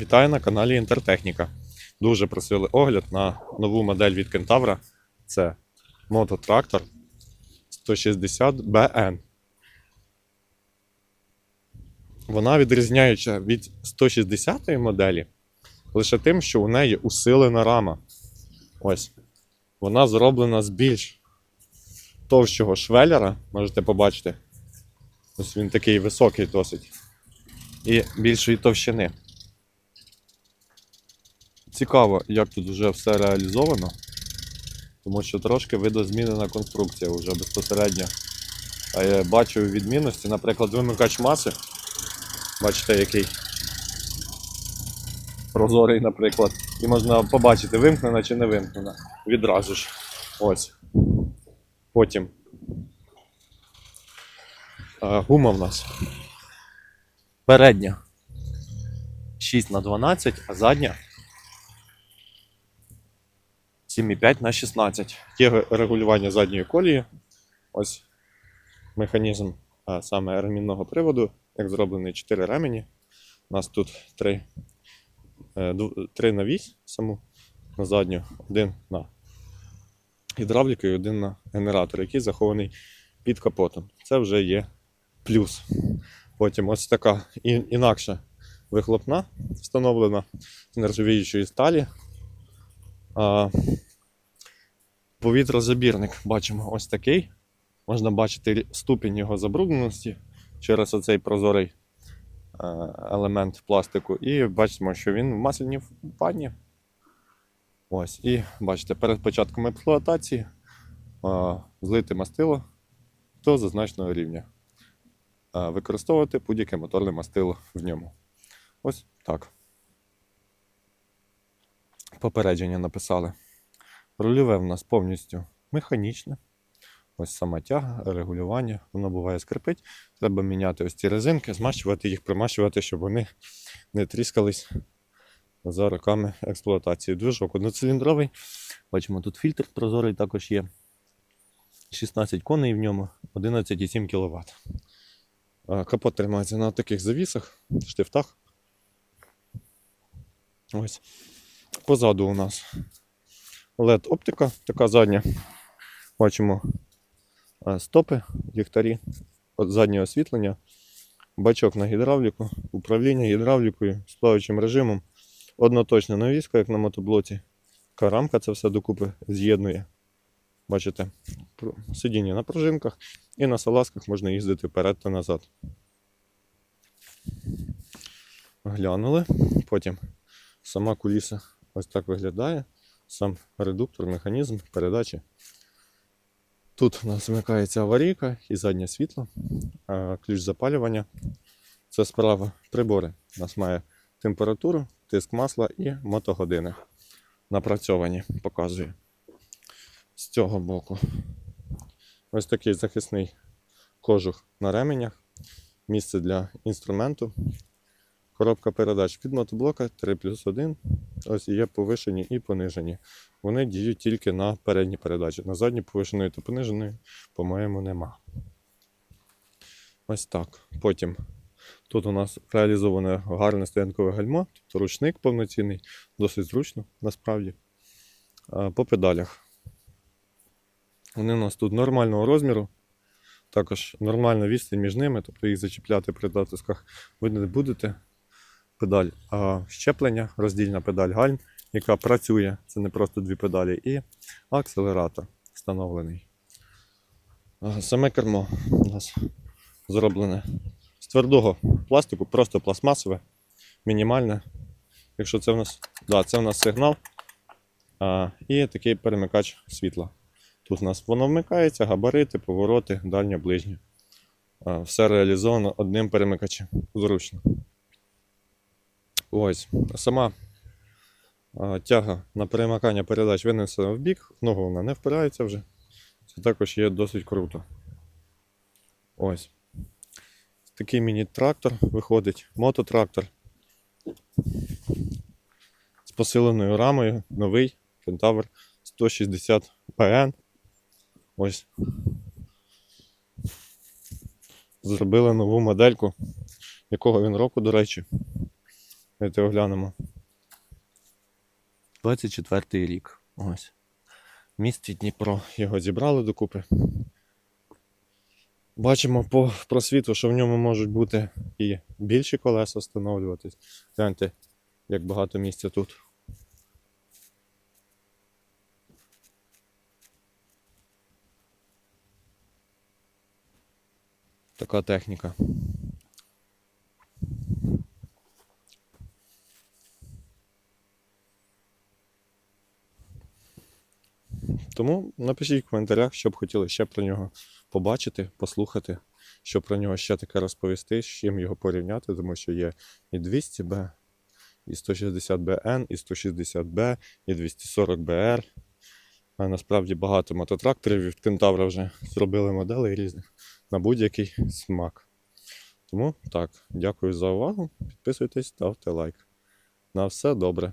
Вітаю на каналі Інтертехніка. Дуже просили огляд на нову модель від Кентавра. Це мототрактор 160 BN. Вона відрізняється від 160 моделі лише тим, що у неї усилена рама. Ось. Вона зроблена з більш товщого швеллера, можете побачити. Ось він такий високий досить. І більшої товщини. Цікаво, як тут вже все реалізовано, тому що трошки видозмінена конструкція вже безпосередньо. А я бачу відмінності, наприклад, вимикач маси. Бачите, який прозорий, наприклад. І можна побачити, вимкнена чи не вимкнена. Відразу ж. Ось. Потім. А, гума в нас. Передня 6 на 12, а задня 7,5 на 16. Є регулювання задньої колії. Ось механізм а саме ремінного приводу, як зроблений 4 ремені. У нас тут 3, 3 на вісь саму на задню, один на гідравліку і один на генератор, який захований під капотом. Це вже є плюс. Потім ось така інакша вихлопна встановлена з нержавіючої сталі. Повітрозабірник бачимо ось такий. Можна бачити ступінь його забрудненості через оцей прозорий е, елемент пластику. І бачимо, що він в масляній пані. Ось. І бачите, перед початком експлуатації е, злити мастило до зазначеного рівня. Е, Використовувати будь-яке моторне мастило в ньому. Ось так. Попередження написали. Рульове в нас повністю механічне. Ось сама тяга, регулювання, воно буває скрипить. Треба міняти ось ці резинки, змащувати їх, примащувати, щоб вони не тріскались за роками експлуатації. Движок одноциліндровий. Бачимо, тут фільтр прозорий також є. 16 коней в ньому, 11,7 кВт. Капот тримається на таких завісах, штифтах. Ось. Позаду у нас LED оптика, така задня. Бачимо е, стопи, ліхтарі, заднє освітлення, бачок на гідравліку, управління гідравлікою з плаваючим режимом, одноточна навіска, як на мотоблоці. Така рамка це все докупи з'єднує. Бачите, сидіння на пружинках і на салазках можна їздити вперед та назад. Глянули. Потім сама куліса ось так виглядає. Сам редуктор, механізм передачі. Тут у нас вмикається аварійка і заднє світло, ключ запалювання. Це справа прибори. У нас має температуру, тиск масла і мотогодини. Напрацьовані показує. З цього боку. Ось такий захисний кожух на ременях. Місце для інструменту. Коробка передач під мотоблока 3 плюс 1. Ось є повишені і понижені. Вони діють тільки на передні передачі. На задні повишеної та пониженої, по-моєму, нема. Ось так. Потім тут у нас реалізоване гарне стоянкове гальмо, тобто ручник повноцінний, досить зручно насправді. По педалях. Вони у нас тут нормального розміру. Також нормальна відстань між ними, тобто їх зачіпляти при натисках ви не будете. Педаль а, щеплення, роздільна педаль гальм, яка працює. Це не просто дві педалі, і акселератор встановлений. Саме кермо у нас зроблене з твердого пластику, просто пластмасове, мінімальне. Якщо це в нас, да, це в нас сигнал а, і такий перемикач світла. Тут у нас воно вмикається, габарити, повороти, дальнє, ближнє. Все реалізовано одним перемикачем. Зручно. Ось. Сама тяга на перемикання передач винесена в бік, в ногу вона не впирається вже. Це також є досить круто. Ось. Такий міні-трактор виходить, мототрактор з посиленою рамою, новий Кентавр 160 ПН. Ось. Зробили нову модельку. Якого він року, до речі? Давайте оглянемо. 24 рік. Ось. В місті Дніпро його зібрали докупи. Бачимо по просвіту, що в ньому можуть бути і більші колеса встановлюватись. Гляньте, як багато місця тут. Така техніка. Тому напишіть в коментарях, що б хотіли ще про нього побачити, послухати, що про нього ще таке розповісти, з чим його порівняти, тому що є і 200B, і 160BN, і 160B, і 240BR. А насправді багато мототракторів від Кентавра вже зробили моделей різних на будь-який смак. Тому так, дякую за увагу. Підписуйтесь, ставте лайк. На все добре.